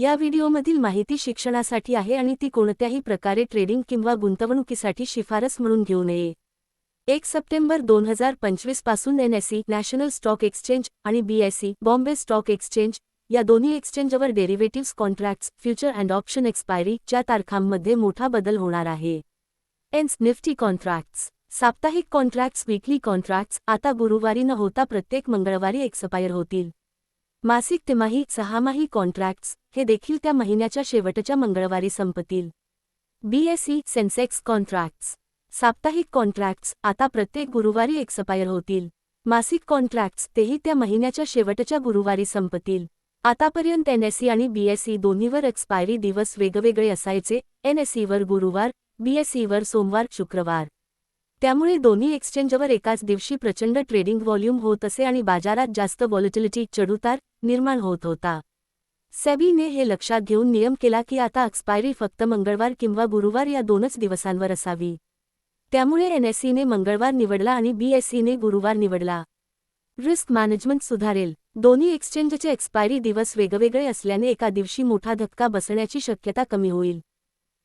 या व्हिडिओमधील माहिती शिक्षणासाठी आहे आणि ती कोणत्याही प्रकारे ट्रेडिंग किंवा गुंतवणुकीसाठी शिफारस म्हणून घेऊ नये. एक सप्टेंबर दोन हजार पंचवीसपासून एनएसई नॅशनल स्टॉक एक्सचेंज आणि बीएसई बॉम्बे स्टॉक एक्सचेंज या दोन्ही एक्सचेंजवर derivatives contracts future and option expiry च्या तारखांमध्ये मोठा बदल होणार आहे. एन्स निफ्टी कॉन्ट्रॅक्ट्स. साप्ताहिक कॉन्ट्रॅक्ट्स वीकली कॉन्ट्रॅक्ट्स. आता गुरुवारी न होता प्रत्येक मंगळवारी एक्सपायर होतील. मासिक तिमाही सहामाही कॉन्ट्रॅक्ट्स हे देखील त्या महिन्याच्या शेवटच्या मंगळवारी संपतील. बीएसई सेन्सेक्स कॉन्ट्रॅक्ट्स साप्ताहिक कॉन्ट्रॅक्ट्स आता प्रत्येक गुरुवारी एक्सपायर होतील. मासिक कॉन्ट्रॅक्ट्स तेही त्या महिन्याच्या शेवटच्या गुरुवारी संपतील. आतापर्यंत एनएसई आणि बीएसई दोन्हीवर एक्सपायरी दिवस वेगवेगळे असायचे. एनएसईवर गुरुवार बीएसईवर सोमवार शुक्रवार. त्यामुळे दोन्ही एक्सचेंजवर एकाच दिवशी प्रचंड ट्रेडिंग व्हॉल्यूम होत असे आणि बाजारात जास्त व्हॉलिटिलिटी चढउतार निर्माण होत होता. सेबीने हे लक्षात घेऊन नियम केला की आता एक्सपायरी फक्त मंगळवार किंवा गुरुवार या दोनच दिवसांवर असावी. त्यामुळे एनएसईने मंगळवार निवडला आणि बीएससीने गुरुवार निवडला. रिस्क मॅनेजमेंट सुधारेल. दोन्ही एक्सचेंजचे एक्सपायरी दिवस वेगवेगळे असल्याने एका दिवशी मोठा धक्का बसण्याची शक्यता कमी होईल.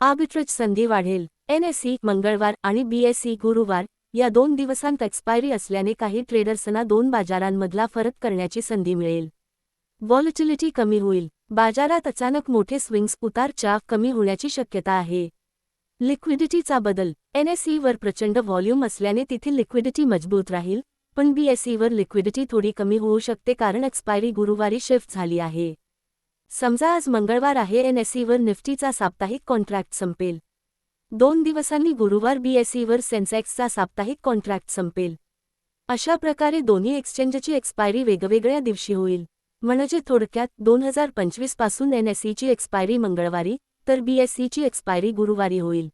आर्बिट्रेज संधी वाढेल. एनएसई मंगळवार आणि बीएसई गुरुवार या दोन दिवसांत एक्सपायरी असल्याने काही ट्रेडर्सना दोन बाजारांमधला फरक करण्याची संधी मिळेल. व्हॉलिटिलिटी कमी होईल. बाजारात अचानक मोठे स्विंग्स उतार कमी होण्याची शक्यता आहे. लिक्विडिटीचा बदल. एनएसईवर प्रचंड व्हॉल्यूम असल्याने तिथे लिक्विडिटी मजबूत राहील पण बीएसईवर लिक्विडिटी थोडी कमी होऊ शकते कारण एक्सपायरी गुरुवारी शिफ्ट झाली आहे. समजा आज मंगळवार आहे एनएसईवर निफ्टीचा साप्ताहिक कॉन्ट्रॅक्ट संपेल. दोन दिवसांनी गुरुवार बीएसईवर सेन्सेक्सचा साप्ताहिक कॉन्ट्रॅक्ट संपेल. अशा प्रकारे दोन्ही एक्सचेंजची एक्सपायरी वेगवेगळ्या दिवशी होईल. म्हणजे थोडक्यात दोन हजार पंचवीसपासून एनएसईची एक्सपायरी मंगळवारी तर बीएसईची एक्सपायरी गुरुवारी होईल.